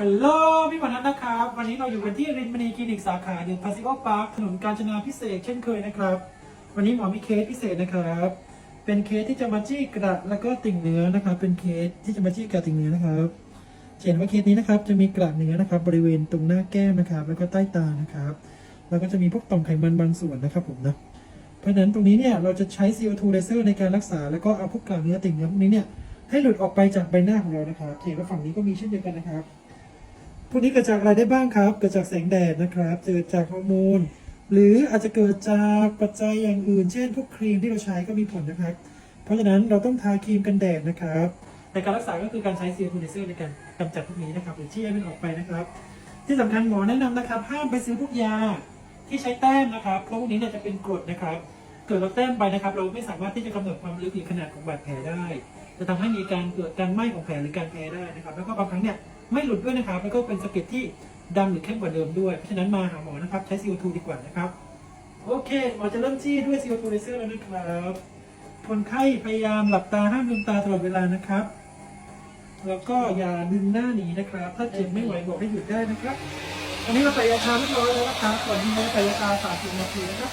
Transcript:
ฮัลโหลพี่ปนัทนะครับ วันนี้เราอยู่กันที่รินมณีคลินิกสาขาเดอะพาซิโอพาร์คถนนกาญจนาพิเศษเช่นเคยนะครับ วันนี้หมอมีเคสพิเศษนะครับ เป็นเคสที่จะมาจี้กระแล้วก็ติ่งเนื้อนะครับ เป็นเคสที่จะมาจี้กระติ่งเนื้อนะครับเห็นว่าเคสนี้นะครับจะมีกระเนื้อนะครับ บริเวณตรงหน้าแก้มนะครับ แล้วก็ใต้ตานะครับ แล้วก็จะมีพวกต่อมไขมันบางส่วนนะครับผมนะเพราะฉะนั้นตรงนี้เนี่ยเราจะใช้ CO2 laser ในการรักษาแล้วก็เอาพวกกากเนื้อติ่งเนื้อพวกนี้เนี่ยให้หลุดออกไปจากใบหน้าของเรานะครับเห็นว่าฝั่งนี้ก็มีเช่นเดียวกันนะครับ วกนี้เกิดจากอะไรได้บ้างครับ เกิดจากแสงแดดนะครับเกิดจากฮอร์โมน หรืออาจจะเกิดจากปัจจัยอย่างอื่น เช่น พวกครีมที่เราใช้ก็มีผลนะครับ เพราะฉะนั้นเราต้องทาครีมกันแดดนะครับในการรักษาก็คือการใช้ CO2 laser ในการกำจัดพวกนี้นะครับหรือที่ให้มันออกไปนะครับ ที่สำคัญหมอแนะนำนะครับห้ามไปซื้อพวกยาที่ใช้แต้มนะครับ เพราะพวกนี้เนี่ยจะเป็นกรดนะครับ เกิดเราแต้มไปนะครับ เราไม่สามารถที่จะกำหนดความลึกหรือขนาดของบาดแผลได้ จะทำให้มีการเกิดการไหม้ของแผลหรือการแพ้ได้นะครับ แล้วก็บางครั้งเนี่ย ไม่หลุดด้วยนะครับ แล้วก็เป็นสะเก็ดที่ดำหรือเข้มกว่าเดิมด้วย เพราะฉะนั้นมาหาหมอนะครับ ใช้ CO2 ดีกว่านะครับ โอเค หมอจะเริ่มจี้ด้วย CO2 laser แล้วนะครับ คนไข้พยายามหลับตาห้ามลืมตาตลอดเวลานะครับ แล้วก็อย่าดึงหน้าหนีนะครับ ถ้าเจ็บไม่ไหวบอกให้หยุดได้นะครับ อันนี้เราใส่ยาชาเรียบร้อยแล้วนะครับก่อนที่เราจะใส่ยาชา30นาทีนะครับ